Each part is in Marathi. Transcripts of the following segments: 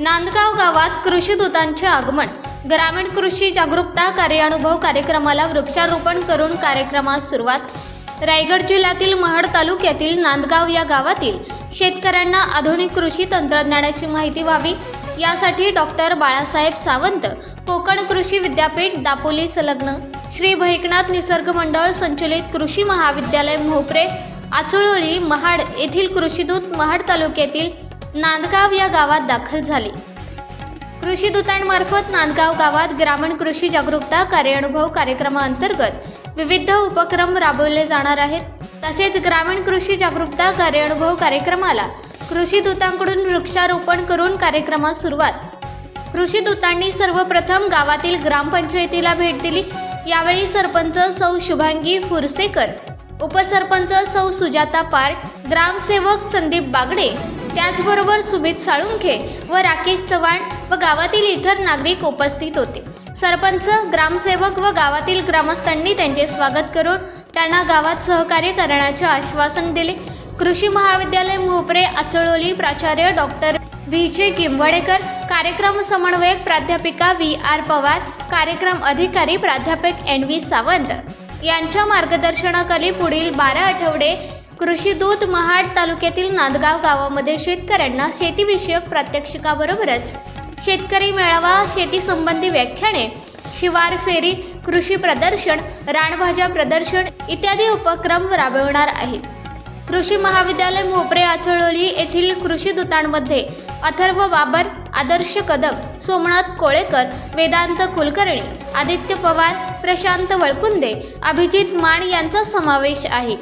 नांदगाव गावात कृषी दूतांचे आगमन. ग्रामीण कृषी जागरूकता कार्यानुभव कार्यक्रमाला वृक्षारोपण करून कार्यक्रमास सुरुवात. रायगड जिल्ह्यातील महाड तालुक्यातील नांदगाव या गावातील शेतकऱ्यांना आधुनिक कृषी तंत्रज्ञानाची माहिती व्हावी. यासाठी डॉक्टर बाळासाहेब सावंत कोकण कृषी विद्यापीठ दापोली संलग्न श्री भैकनाथ निसर्ग मंडळ संचलित कृषी महाविद्यालय मोहपरे आचळोळी महाड येथील कृषीदूत महाड तालुक्यातील नांदगाव या गावात दाखल झाले. कृषी दूतांमार्फत नांदगाव गावात ग्रामीण कृषी जागरूकता कार्यानुभव कार्यक्रमाअंतर्गत विविध उपक्रम राबवले जाणार आहेत. तसेच ग्रामीण कृषी जागरूकता कार्यानुभव कार्यक्रमाला कृषी दूतांकडून वृक्षारोपण करून कार्यक्रमास सुरुवात. कृषी दूतांनी सर्वप्रथम गावातील ग्रामपंचायतीला भेट दिली. यावेळी सरपंच सौ शुभांगी फुरसेकर उपसरपंच सौ सुजाता पार ग्रामसेवक संदीप बागडे त्याचबरोबर सुमित साळुंखे व राकेश चव्हाण व गावातील इतर नागरिक उपस्थित होते. सरपंच ग्रामसेवक व गावातील ग्रामस्थांनी त्यांचे स्वागत करून त्यांना गावात सहकार्य करण्याचे आश्वासन दिले. कृषी महाविद्यालय मोपरे अचळोली प्राचार्य डॉक्टर व्ही जे किंवडेकर कार्यक्रम समन्वयक प्राध्यापिका व्ही आर पवार कार्यक्रम अधिकारी प्राध्यापक एन व्ही सावंत. यांच्या मार्गदर्शनाखाली पुढील बारा आठवडे कृषी दूत महाड तालुक्यातील नांदगाव गावामध्ये शेतकऱ्यांना शेतीविषयक प्रात्यक्षिकाबरोबरच शेतकरी मेळावा शेती संबंधी व्याख्याने शिवार फेरी कृषी प्रदर्शन रानभाज्या प्रदर्शन इत्यादी उपक्रम राबवणार आहेत. कृषी महाविद्यालय मोपरे आचळोली येथील कृषी दूतांमध्ये अथर्व बाबर आदर्श कदम सोमनाथ कोळेकर वेदांत कुलकर्णी आदित्य पवार प्रशांत वळकुंदे अभिजित माण यांचा समावेश आहे.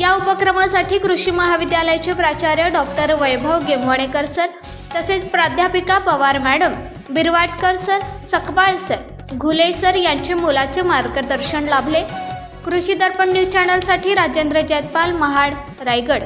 या उपक्रमासाठी कृषी महाविद्यालयाचे प्राचार्य डॉक्टर वैभव गेमवणेकर सर तसेच प्राध्यापिका Pawar madam Birwatkar sir Sakbal sir Ghule sir यांचे मुलाचे मार्गदर्शन लाभले. कृषी दर्पण न्यूज चॅनलसाठी राजेंद्र जयपाल महाड रायगड.